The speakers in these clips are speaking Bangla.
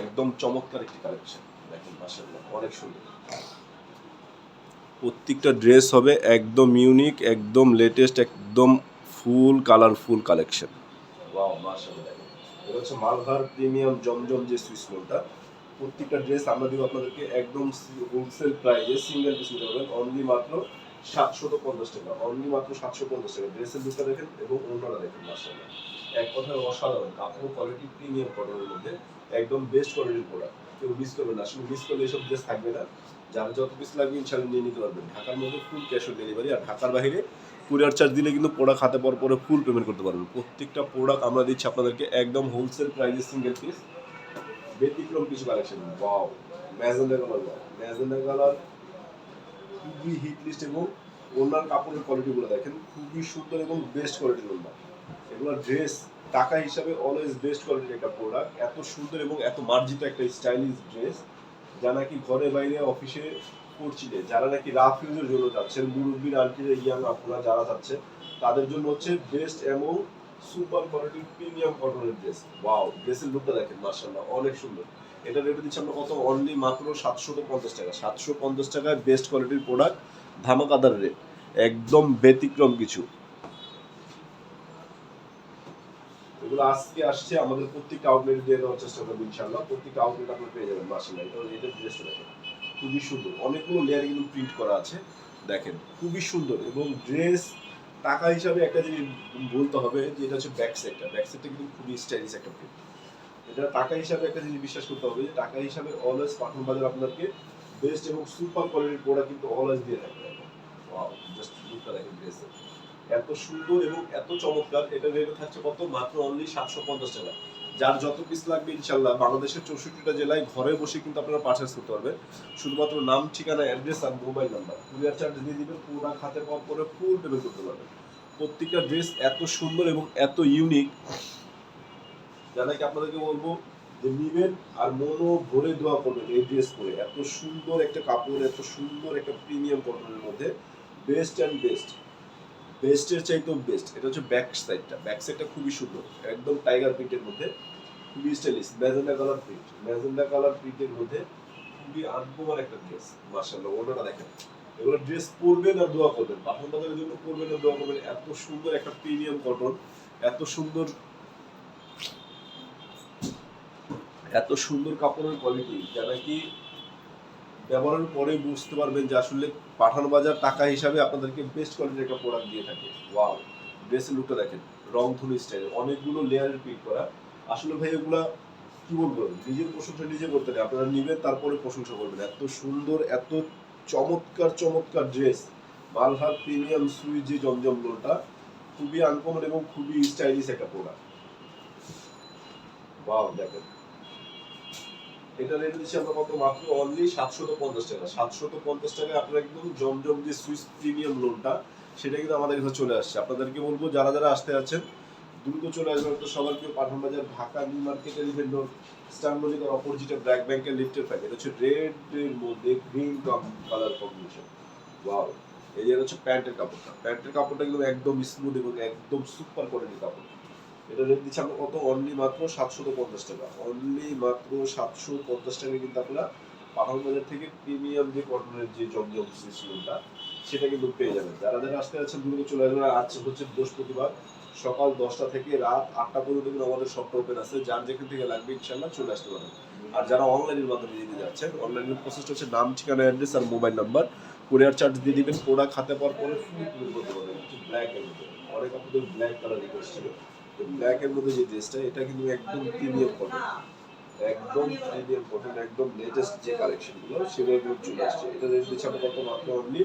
একদম চমৎকার একটি কালেকশন দেখেন, মাশাআল্লাহ, অনেক সুন্দর। প্রত্যেকটা ড্রেস হবে একদম ইউনিক একদম লেটেস্ট একদম ফুল কালারফুল কালেকশন ওয়াও মাশাআল্লাহ। এটা হচ্ছে মালহার প্রিমিয়াম জমজম যে সুইস লোনটা প্রত্যেকটা ড্রেস আমরা দিব আপনাদেরকে একদম হোলসেল প্রাইসে সিঙ্গেল পিস নিতে পারবেন অনলি মাত্র সাতশত পঞ্চাশ টাকা অনলি মাত্র সাতশো পঞ্চাশ টাকা। ড্রেসের লুকটা দেখেন এবং অন্যরা দেখেন মাসাল্লাহ এক কথায় অসাধারণ। কাপড় কোয়ালিটি প্রিমিয়াম কটনের মধ্যে একদম বেস্ট কোয়ালিটির প্রোডাক্ট কেউ মিস করবে না। আসলে মিস করলে এসব ড্রেস থাকবে না। যার যত পিস লাগবে ইনশাল্লাহ নিয়ে নিতে পারবেন। ঢাকার মধ্যে ফুল ক্যাশ অন ডেলিভারি আর ঢাকার বাইরে কুরিয়ার চার্জ দিলে কিন্তু প্রোডাক্ট হাতে পর পরে ফুল পেমেন্ট করতে পারবেন। প্রত্যেকটা প্রোডাক্ট আমরা দিচ্ছি আপনাদেরকে একদম হোলসেল প্রাইসে সিঙ্গেল পিস ব্যতিক্রম কিছু collection wow magenta colour wow magenta colour খুবই হিট লিস্ট এবং অন্যান্য কাপড়ের কোয়ালিটিগুলো দেখেন। খুবই সুন্দর এবং বেস্ট কোয়ালিটির ওনা এগুলো ড্রেস টাকা হিসাবে অলওয়েজ বেস্ট কোয়ালিটির একটা প্রোডাক্ট এত সুন্দর এবং এত মার্জিত একটা স্টাইলিশ ড্রেস যা নাকি ঘরে বাইরে অফিসে পড়ছিলে যারা নাকি রাফ ইউজের জন্য যাচ্ছেন, মুরব্বীর আন্টিরা ইয়াং আপনারা যারা যাচ্ছেন তাদের জন্য হচ্ছে বেস্ট এবং সুপার কোয়ালিটির প্রিমিয়াম কটনের ড্রেস ওয়াও ড্রেসের লুকটা দেখেন মার্শাল্লাহ অনেক সুন্দর। এটা রেটে দিচ্ছি আমরা কত? অনলি মাত্র সাতশো পঞ্চাশ টাকা। সাতশো পঞ্চাশ টাকায় বেস্ট কোয়ালিটির প্রোডাক্ট ধামাকাদার রেট একদম ব্যতিক্রম কিছু। এগুলো আজকে আসছে, আমাদের প্রত্যেকটা আউটলেট দিয়ে দেওয়ার চেষ্টা করব ইনশাল্লাহ প্রত্যেকটা আউটলেট আপনারা পেয়ে যাবেন মার্শাল্লাহ এটা এটা ড্রেসটা দেখেন, খুবই সুন্দর। অনেকগুলো লেয়ার কিন্তু প্রিন্ট করা আছে, দেখেন, খুবই সুন্দর। এবং ড্রেস টাকা হিসাবে একটা জিনিস বলতে হবে যে, এটা হচ্ছে ব্যাক সেটটা ব্যাক সেটটা কিন্তু খুবই স্টাইলিশ একটা প্রিন্ট এটা টাকা হিসাবে একটা জিনিস বিশ্বাস করতে হবে যে, টাকা হিসাবে অলওয়েজ পাঠান বাজার আপনাদেরকে বেস্ট এবং সুপার কোয়ালিটির প্রোডাক্ট কিন্তু অলওয়েজ দিয়ে থাকবে। জাস্ট লুকটা দেখেন ড্রেসের এত সুন্দর এবং এত চমৎকার, এটা রেটে থাকছে কত? মাত্র অনলি সাতশো পঞ্চাশ টাকা। যার যত পিস লাগবে ইনশাল্লাহ বাংলাদেশের চৌষট্টিটা জেলায় ঘরে বসে কিন্তু আপনারা পারচেস করতে পারবেন। শুধুমাত্র নাম, ঠিকানা অ্যাড্রেস আর মোবাইল নাম্বার কুরিয়ার চার্জ দিয়ে দিবেন, পুরো খাতে কম পরে ফুল পেমেন্ট করতে পারবেন। প্রত্যেকটা ড্রেস এত সুন্দর এবং এত ইউনিক যা নাকি আপনাদেরকে বলব যে নিবেন আর মনও ভরে দোয়া করবেন এই ড্রেস পরে। এত সুন্দর একটা কাপড়, এত সুন্দর একটা প্রিমিয়াম কটনের মধ্যে বেস্ট অ্যান্ড বেস্ট বেস্টের চাইতেও বেস্ট এটা হচ্ছে ব্যাক সাইডটা ব্যাক সাইডটা খুবই সুন্দর, একদম টাইগার প্রিন্টের মধ্যে, খুবই stylish magenta colour print magenta colour প্রিন্টের মধ্যে খুবই আনকমন একটা ড্রেস মার্শাল্লাহ ওনারা দেখেন। এগুলো ড্রেস পরবেন আর দোয়া করবেন পাঠান বাজারের জন্য পরবেন আর দোয়া করবেন। এত সুন্দর একটা প্রিমিয়াম কটন এত সুন্দর এত সুন্দর কাপড়ের কোয়ালিটি যা নাকি ব্যবহারের পরে বুঝতে পারবেন যে আসলে পাঠানো বাজার টাকা হিসাবে আপনাদেরকে বেস্ট কোয়ালিটির একটা প্রোডাক্ট দিয়ে থাকে। ওয়াও ড্রেসের লুকটা দেখেন রং ধনু স্টাইল অনেকগুলো লেয়ারের পিক করা। আসলে ভাই, এগুলা কি বলব? নিজের প্রশংসা নিজে করতে নেই, আপনারা নিবেন, তারপরে প্রশংসা করবেন। এত সুন্দর, এত চমৎকার চমৎকার ড্রেস মালহার প্রিমিয়াম সুই যে জমজম লোনটা খুবই আনকমন এবং খুবই স্টাইলিশ একটা প্রোডাক্ট ওয়াও দেখেন। এটা রেট দিচ্ছি আমরা কত মাত্র? অনলি সাতশত পঞ্চাশ টাকা। সাতশত পঞ্চাশ টাকায় আপনারা একদম জমজম যে সুইস প্রিমিয়াম লোনটা সেটা কিন্তু আমাদের কাছে চলে আসছে। আপনাদেরকে বলব, যারা যারা আসতে আছেন দ্রুত চলে আসবেন। তো সবার কেউ পাঠান বাজার, ঢাকা, নিউ মার্কেটের ভেন্ডর স্টার মল্লিকার অপোজিটে ব্ল্যাক ব্যাংকের লিফটের প্যাক এটা হচ্ছে রেড এর মধ্যে গ্রিন কালার কম্বিনেশন ওয়াও এই যে হচ্ছে প্যান্টের কাপড়টা। প্যান্টের কাপড়টা কিন্তু একদম স্মুথ এবং একদম সুপার কোয়ালিটির কাপড়। এটা রেট দিচ্ছি আমরা কত? অনলি মাত্র সাতশো পঞ্চাশ টাকা। অনলি মাত্র সাতশো পঞ্চাশ টাকা কিন্তু আপনারা পাঠান বাজার থেকে প্রিমিয়াম যে কটনের যে জমজম সিস্টেমটা সেটা কিন্তু পেয়ে যাবেন। যারা যারা আসতে যাচ্ছেন দ্রুত চলে আসবেন আজকে হচ্ছে বৃহস্পতিবার, সকাল দশটা থেকে রাত আটটা পর্যন্ত কিন্তু আমাদের শপটা ওপেন আছে। যার যেখান থেকে লাগবে ইনশাল্লাহ চলে আসতে পারেন আর যারা অনলাইনের মাধ্যমে নিতে যাচ্ছেন অনলাইনের প্রসেসটা হচ্ছে নাম, ঠিকানা অ্যাড্রেস আর মোবাইল নাম্বার কুরিয়ার চার্জ দিয়ে দিবেন প্রোডাক্ট হাতে পাওয়ার পরে ফুল করতে পারবেন। ব্ল্যাক অনেক আপনাদের ব্ল্যাক কালার রিকোয়েস্ট ছিল। ব্ল্যাক এর মধ্যে যে ড্রেসটা, এটা কিন্তু একদম প্রিমিয়াম কটন একদম প্রিমিয়াম কটন একদম লেটেস্ট যে কালেকশনগুলো সেগুলো চলে আসছে। এটা কত মাত্র অনলি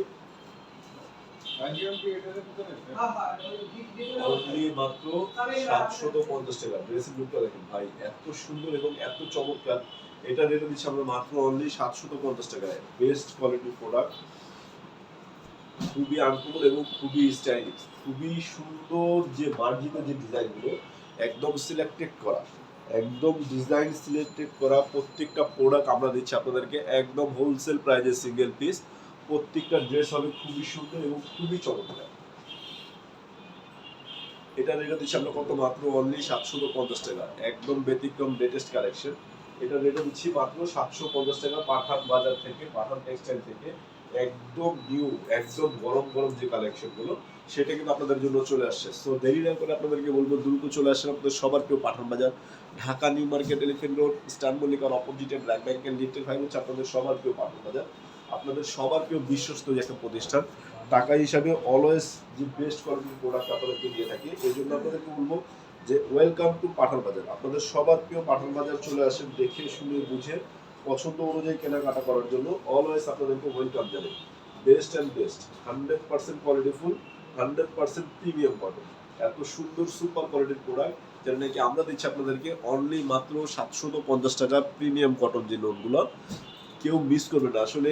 পঞ্চাশ টাকা। ভাই, এত সুন্দর এবং এত চমৎকার। এটা রেটে দিচ্ছি আমরা মাত্র অনলি সাতশত পঞ্চাশ টাকায়। বেস্ট কোয়ালিটির প্রোডাক্ট খুবই আনকমন এবং খুবই স্টাইলিশ খুবই সুন্দর যে মার্জিত যে ডিজাইনগুলো একদম সিলেক্টেড করা, একদম ডিজাইন সিলেক্টেড করা প্রত্যেকটা প্রোডাক্ট আমরা দিচ্ছি আপনাদেরকে একদম হোলসেল প্রাইজে সিঙ্গেল পিস প্রত্যেকটা ড্রেস হবে খুবই সুন্দর এবং খুবই চমৎকার। এটা রেটে দিচ্ছি আমরা কত মাত্র অনলি সাতশো পঞ্চাশ টাকা, একদম ব্যতিক্রম লেটেস্ট কালেকশন এটা রেটে দিচ্ছি মাত্র সাতশো পঞ্চাশ টাকা পাঠান বাজার থেকে, পাঠান টেক্সটাইল থেকে। একদম নিউ একদম গরম গরম যে কালেকশনগুলো, সেটা কিন্তু আপনাদের জন্য চলে আসছে। সো দেরি না করে আপনাদেরকে বলব, দ্রুত চলে আসেন আপনাদের সবার প্রিয় Pathan Bazar, Dhaka New Market Elephant Road Eastern মল্লিকার অপোজিটে ব্ল্যাক ব্যাংকের লিফটের ফাইভ হচ্ছে আপনাদের সবার প্রিয় পাঠান বাজার। আপনাদের সবার প্রিয় বিশ্বস্ত যে একটা প্রতিষ্ঠান, টাকা হিসাবে অলওয়েজ যে বেস্ট কোয়ালিটির প্রোডাক্ট আপনাদেরকে দিয়ে থাকি এই জন্য আপনাদেরকে বলব যে ওয়েলকাম টু পাঠান বাজার। আপনাদের সবার প্রিয় পাঠান বাজার চলে আসেন দেখে, শুনে, বুঝে, পছন্দ অনুযায়ী কেনাকাটা করার জন্য। অলওয়েজ আপনাদেরকে ওয়েলকাম জানাই। Best and best hundred percent quality full hundred percent premium cotton এত সুন্দর সুপার কোয়ালিটির প্রোডাক্ট যেটা নাকি আমরা দিচ্ছি আপনাদেরকে অনলি মাত্র সাতশত পঞ্চাশ টাকা প্রিমিয়াম কটন যে লোনগুলো কেউ মিস করবে না। আসলে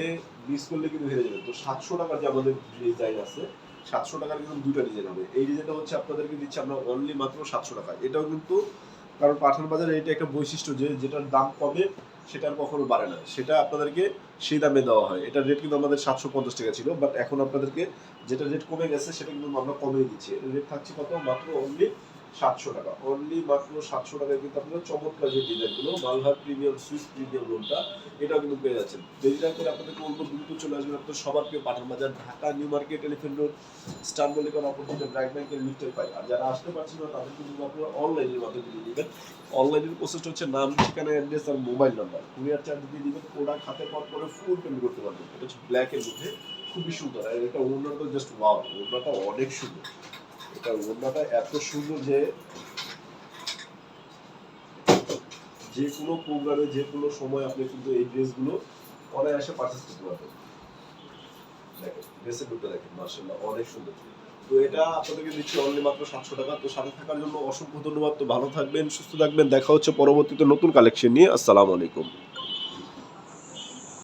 মিস করলে কিন্তু হেরে যাবে। তো সাতশো টাকার যে আমাদের ডিজাইন আছে সাতশো টাকার কিন্তু দুটো ডিজাইন হবে। এই ডিজাইনটা হচ্ছে আপনাদেরকে দিচ্ছি আমরা অনলি মাত্র সাতশো টাকা এটাও কিন্তু কারণ পাঠান বাজারে এটা একটা বৈশিষ্ট্য যে যেটার দাম কমে সেটার কখনো বাড়ে না। সেটা আপনাদেরকে সেই দামে দেওয়া হয়। এটার রেট কিন্তু আমাদের সাতশো পঞ্চাশ টাকা ছিল বাট এখন আপনাদেরকে যেটা রেট কমে গেছে সেটা কিন্তু আমরা কমিয়ে দিচ্ছি। রেট থাকছে কত? মাত্র অনলি সাতশো টাকা। অনলি মাত্র সাতশো টাকায় কিন্তু আপনারা চমৎকার যে ডিজাইনগুলো, মালহার প্রিমিয়াম সুইস প্রিমিয়াম লোনটা এটাও কিন্তু পেয়ে যাচ্ছেন। ডিজিটাল করে আপনাদেরকে বলব দ্রুত চলে আসবেন আপনার সবার প্রিয় Pathan Bazar, Dhaka, New Market Elephant Road Star মল্লিকার অপোজিটে ব্র্যাক ব্যাংকের লিফটের পাই। আর যারা আসতে পারছেন না তাদের কিন্তু আপনারা অনলাইনের মাধ্যমে দিয়ে দিবেন। অনলাইনের প্রসেসটা হচ্ছে নাম, ঠিকানা অ্যাড্রেস আর মোবাইল নাম্বার কুরিয়ার চার্জ দিয়ে দিবেন প্রোডাক্ট হাতে পাওয়ার পরে ফুল পেমেন্ট করতে পারবেন। এটা হচ্ছে ব্ল্যাকের মধ্যে, খুবই সুন্দর। আর এটা ওনার তো জাস্ট ওয়াও ওনাটা অনেক সুন্দর। এটা ওনাটা এত সুন্দর যে যে কোনো প্রোগ্রামে যে কোনো সময় আপনি কিন্তু এই ড্রেসগুলো পারচেস করতে পারবেন। দেখেন ড্রেসের লুকটা দেখেন মার্শাল্লাহ অনেক সুন্দর। তো এটা আপনাদেরকে দিচ্ছি অনলি মাত্র সাতশো টাকা। তো সাথে থাকার জন্য অসংখ্য ধন্যবাদ। তো ভালো থাকবেন, সুস্থ থাকবেন। দেখা হচ্ছে পরবর্তীতে নতুন কালেকশন নিয়ে। আসসালামু আলাইকুম।